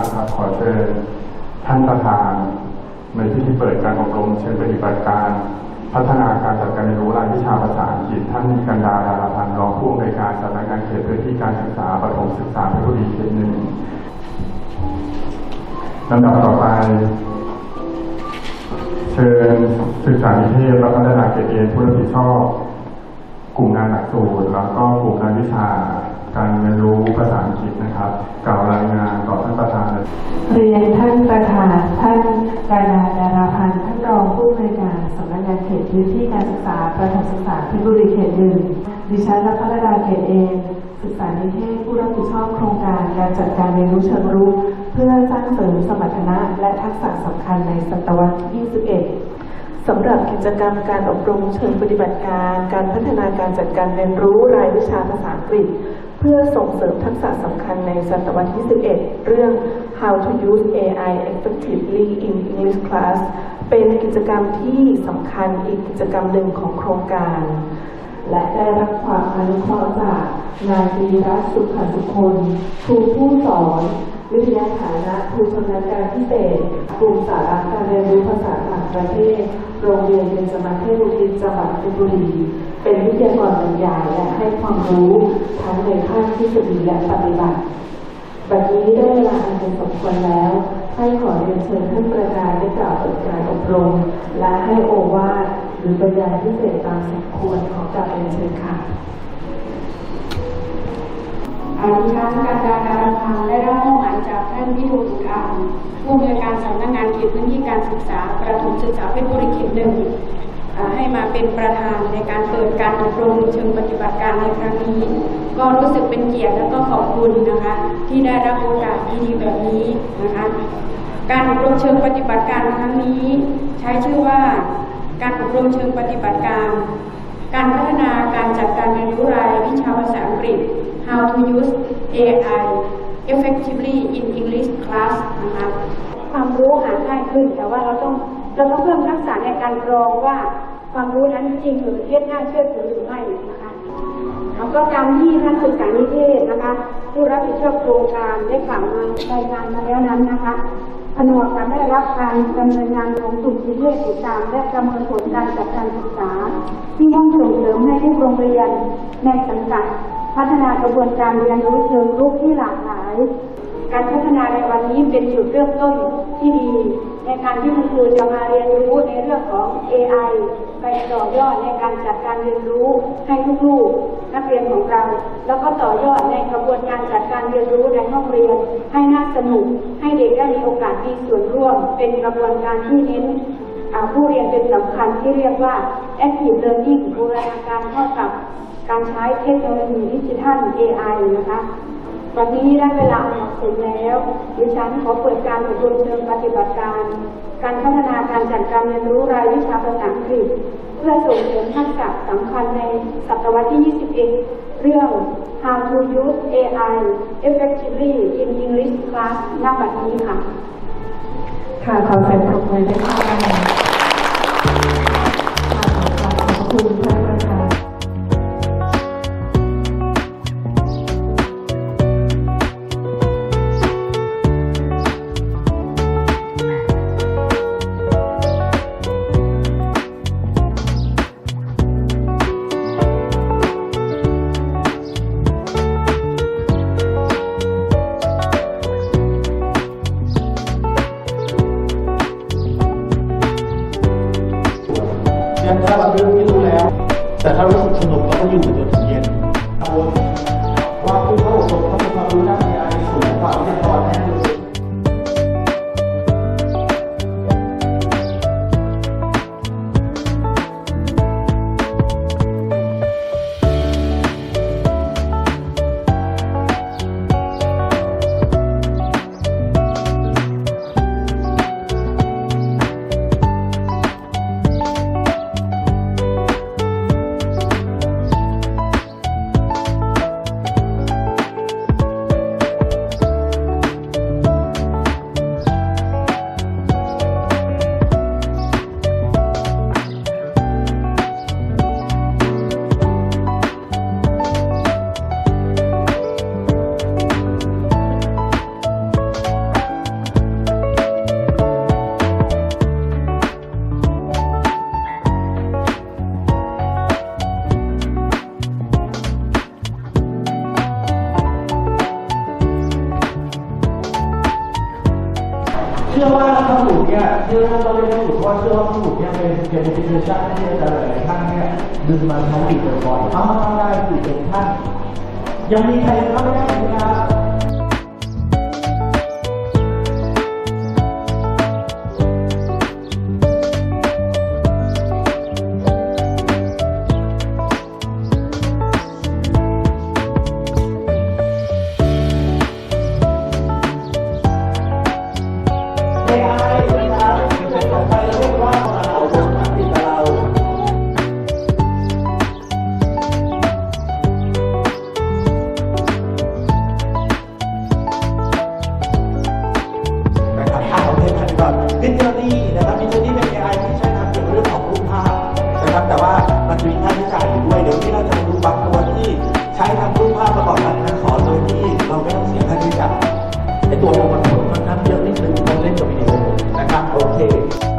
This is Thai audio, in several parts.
นะครับขอเชิญท่านประธานในพิธีเปิดการอบรมเชิญปฏิบัติการพัฒนาการจัดการเรียนรู้รายวิชาภาษาอังกฤษท่านกันดาดาราพันธ์รองผู้อำนวยการสำนักงานเขตพื้นที่การศึกษาประถมศึกษาเพชรบุรีเขตหนึ่งลำดับต่อไป เชิญศึกษานิเทศและพัฒนาเกรดเอผู้รับผิดชอบกลุ่มงานหลักสูตรแล้วก็กลุ่มงานวิชา การเรียนรู้ภาษาอังกฤษนะครับกล่าวรายงานานประธาน เรียนท่านประธานท่านดาราดาราพันธ์ท่านรองผู้อำนวยการสำนักงานเขตพื้นที่การศึกษาประถมศึกษาเพชรบุรีเขตหนึ่งดิฉันและพัฒนาเขตเองศึกษานิเทศผู้รับผิดชอบโครงการการจัดการเรียนรู้เชิงรุกเพื่อสร้างเสริมสมรรถนะและทักษะสำคัญในศตวรรษที่21สำหรับกิจกรรมการอบรมเชิงปฏิบัติการ การพัฒนาการจัดการเรียนรู้รายวิชาภาษาอังกฤษ เพื่อส่งเสริมทักษะสำคัญในศตวรรษที่ 11 เรื่อง How to use AI effectively in English class เป็นกิจกรรมที่สำคัญอีกกิจกรรมหนึ่งของโครงการ และได้รับความอนุเคราะห์จากนายปีรัตสุขสุคนครูผู้สอนวิทยาฐานะครูชำนาญการพิเศษกลุ่มสาระการเรียนรู้ภาษาต่างประเทศ โรงเรียนเบญจมาศเทพบุรีจังหวัดเพชรบุรี เป็นวิทยากรบรรยายและให้ความรู้ทั้งในภาคทฤษฎีและปฏิบัติ บัดนี้ได้เวลาอันเป็นสมควรแล้ว ให้ขอเรียนเชิญท่านประธานได้กล่าวเปิดการอบรม และให้โอวาทหรือบรรยายพิเศษตามสมควรขอกราบเรียนเชิญค่ะอาดิฉันการดาการพังได้รับมอบหมายจากท่านพิทูลอุทานผู้อำนวยการสำนักงานเขตพื้นที่การศึกษา ประถมศึกษาเพชรบุรีเขตหนึ่งให้มาเป็นประธานในการเปิดการอบรมเชิงปฏิบัติการในครั้งนี้ ก็รู้สึกเป็นเกียรติและก็ขอบคุณนะคะ ที่ได้รับโอกาสดีๆแบบนี้นะคะ การอบรมเชิงปฏิบัติการครั้งนี้ ใช้ชื่อว่าการอบรมเชิงปฏิบัติการ การพัฒนาการจัดการเรียนรู้รายวิชาภาษาอังกฤษ How to use AI effectively in English class นะคะความรู้หาง่ายขึ้น แต่ว่าเราต้องเราต้องเพิ่มทักษะในการกรองว่าความรู้นั้นจริงหรือเท็จน่าเชื่อถือหรือไม่นะคะ ก็ตามที่ท่านศึกษานิเทศนะคะ ผู้รับผิดชอบโครงการได้กล่าวมารายงานมาแล้วนั้นนะคะผนวกกับได้รับการดำเนินงานของกลุ่มนิเทศติดตามและประเมินผลการจัดการศึกษา ที่มุ่งส่งเสริมให้ทุกโรงเรียนในสังกัด พัฒนากระบวนการเรียนรู้เชิงรุกที่หลากหลาย การพัฒนาในวันนี้เป็นจุดเริ่มต้นที่ดี ในการที่คุณครูจะมาเรียนรู้ในเรื่องของ AI ไปต่อยอดในการจัดการเรียนรู้ให้ลูกๆนักเรียนของเรา แล้วก็ต่อยอดในกระบวนการจัดการเรียนรู้ในห้องเรียน ให้น่าสนุก ให้เด็กได้มีโอกาสมีส่วนร่วม เป็นกระบวนการที่เน้นผู้เรียนเป็นสำคัญที่เรียกว่า active learning บูรณาการเข้ากับการใช้เทคโนโลยีดิจิทัล AI นะคะวันนี้ได้เวลาเหมาะสมแล้ว ดิฉันขอเปิดการอบรมเชิงปฏิบัติการ การพัฒนาการจัดการเรียนรู้รายวิชาภาษาอังกฤษ พื่อส่งเสริมทักษะสำคัญในศตวรรษที่ 21 เรื่อง How to use AI effectively in English class หน้าบัดนี้ค่ะ ค่ะขอเสียงปรบมือด้วยค่ะขอบคุณค่ะ เรื่อว่าสมุดเนี่ยเป็นเป็นดิจิทัลที่อาจารย์หลายท่านเนี่ยดึงมาใช้ติดบ่อยๆทำมาได้ติดเป็นท่านยังมีใครเข้าไม่ได้ไหม มันเล่นกับวิดีนะครับโอเค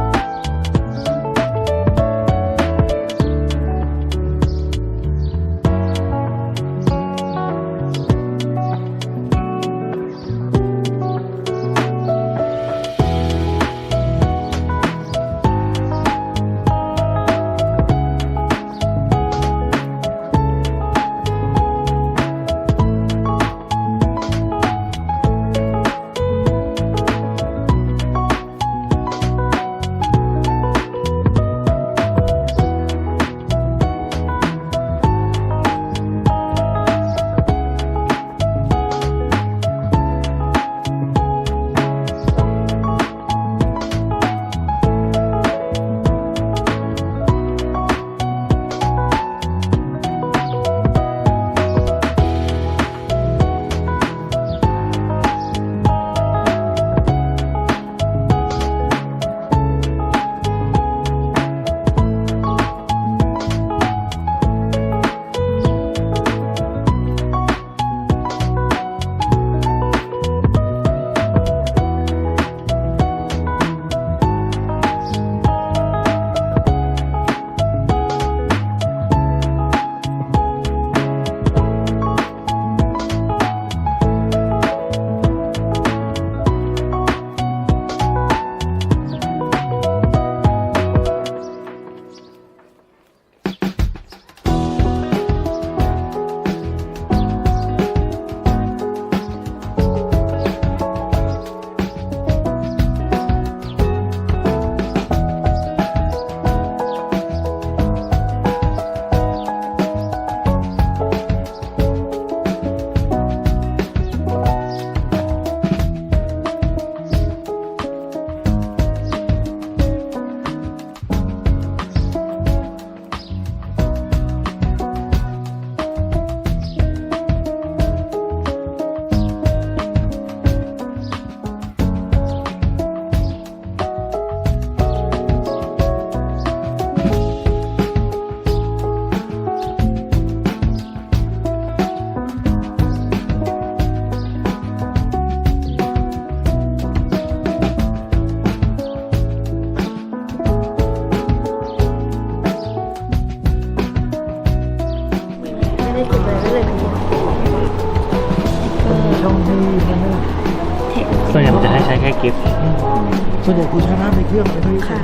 ส่วนใหญ่กูใช้หน้าในเครื่องไม่ค่อยใช้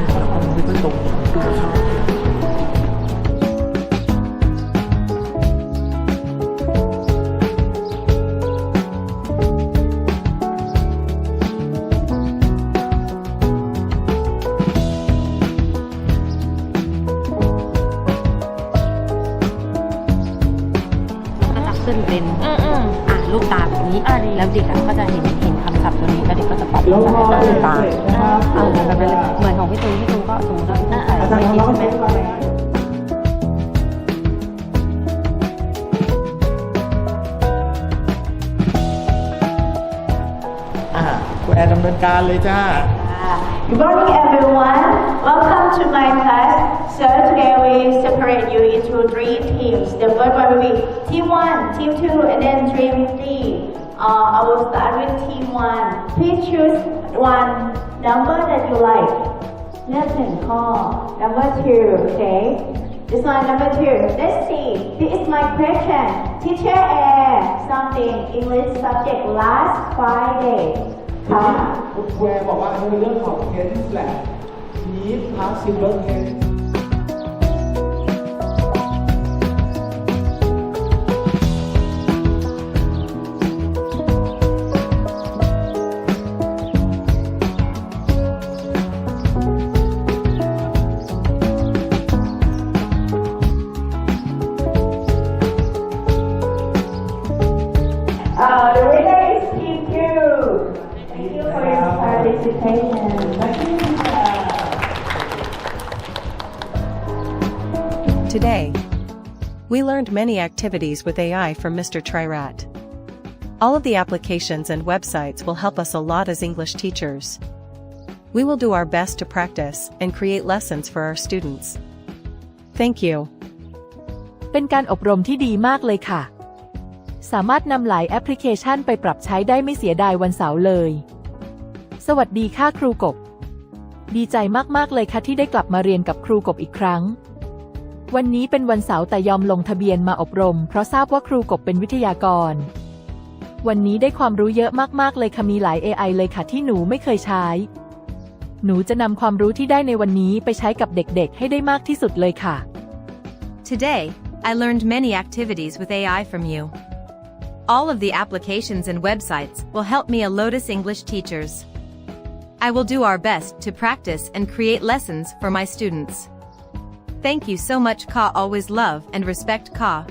ไม่ค่อยตรงตัวเขาก็จะขึ้นเป็นอืมอืมอ่าลูกตาแบบนี้อ่าดีแล้วเด็กอะ มันเลยเหมือนของพี่ตูนพี่ตูนก็สมมติว่าพี่ตูนใส่อาจารย์ไม่ของคิดเราใช่ไหมเป็นอรอ่าคุณแอนดำเนินการเลยจ้า Good morning, everyone. Welcome to my class. So today we separate you into three teams. The first one will be team one, team two, and then team three. Uh, I will start with team one. Please choose one number that you like. เลือกหนึ่งข้อ Number two, okay? This one, number two. Let's see. This is my question. Teacher air something English subject last Friday. ทีนี้คุณแควร์บอกว่าเออเรื่องของเทนส์แหละมีพาส Today, we learned many activities with AI from Mr. Trirat. All of the applications and websites will help us a lot as English teachers. We will do our best to practice and create lessons for our students. Thank you. เป็นการอบรมที่ดีมากเลยค่ะ สามารถนำหลายแอปพลิเคชันไปปรับใช้ได้ไม่เสียดายวันเสาร์เลย สวัสดีค่ะครูกบ ดีใจมากๆเลยค่ะที่ได้กลับมาเรียนกับครูกบอีกครั้ง วันนี้เป็นวันเสาร์แต่ยอมลงทะเบียนมาอบรม เพราะทราบว่าครูกบเป็นวิทยากร วันนี้ได้ความรู้เยอะมากๆเลยค่ะมีหลาย AI เลยค่ะที่หนูไม่เคยใช้ หนูจะนำความรู้ที่ได้ในวันนี้ไปใช้กับเด็กๆ ให้ได้มากที่สุดเลยค่ะ Today, I learned many activities with AI from you. All of the applications and websites will help me a Lotus English teachers. I will do our best to practice and create lessons for my students. Thank you so much Ka always love and respect Ka.